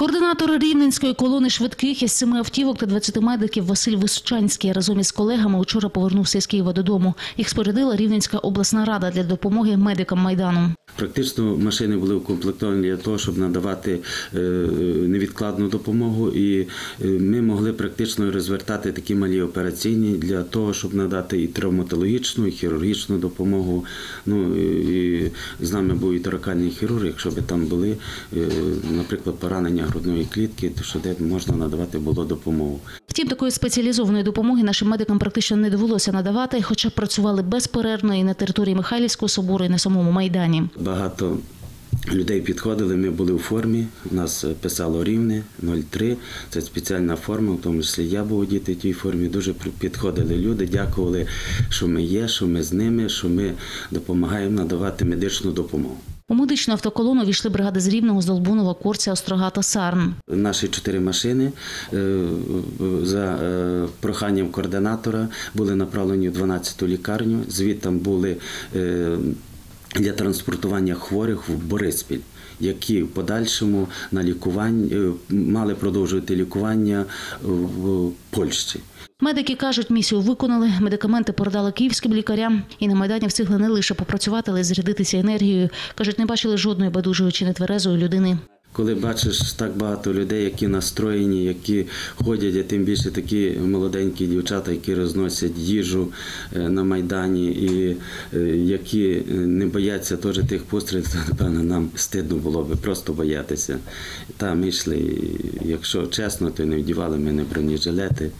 Координатор рівненської колони швидких із семи автівок та 20 медиків Василь Височанський разом із колегами вчора повернувся з Києва додому. Їх спорядила Рівненська обласна рада для допомоги медикам майдану. Практично машини були укомплектовані для того, щоб надавати е, невідкладну допомогу, і е, ми могли практично розвертати такі малі операційні для того, щоб надати і травматологічну, і хірургічну допомогу. Ну і з нами був і таракальний хірург, якщо б там були, е, наприклад, поранення грудної клітки, то що де можна надавати було допомогу. Втім, такої спеціалізованої допомоги нашим медикам практично не довелося надавати, хоча працювали безперервно і на території Михайлівського собору, і на самому майдані. Багато людей підходили, ми були у формі, у нас писало рівне 03, це спеціальна форма, в тому числі я був одітий в тій формі. Дуже підходили люди, дякували, що ми є, що ми з ними, що ми допомагаємо надавати медичну допомогу. У медичну автоколону війшли бригади з Рівного, з Долбунова, Корця, Острога та Сарн. Наші чотири машини е, за е, проханням координатора були направлені в 12-ту лікарню. Звідти були е, для транспортування хворих в Бориспіль, які в подальшому на лікуванні е, мали продовжувати лікування в Польщі. Медики кажуть, місію виконали, медикаменти передали київським лікарям, і на майдані встигли не лише попрацювати, але й зарядитися енергією. кажуть, не бачили жодної байдужої чи нетверезої людини. Коли бачиш так багато людей, які настроєні, які ходять, а тим більше такі молоденькі дівчата, які розносять їжу е, на майдані, і е, які е, не бояться теж тих пострілів, то напевно нам стидно було би просто боятися. Та ми йшли, якщо чесно, то не вдівали ми не бронежилети,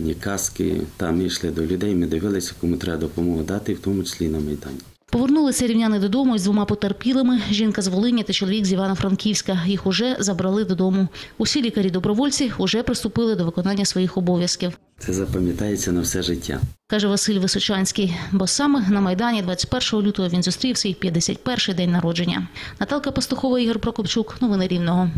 ні каски. Та ми йшли до людей, ми дивилися, кому треба допомогу дати, в тому числі на майдані. Повернулися рівняни додому із двома потерпілими. Жінка з Волині та чоловік з Івано-Франківська. Їх уже забрали додому. Усі лікарі-добровольці уже приступили до виконання своїх обов'язків. Це запам'ятається на все життя. Каже Василь Височанський, бо саме на Майдані 21 лютого він зустрів свій 51-й день народження. Наталка Пастухова, Ігор Прокопчук. Новини Рівного.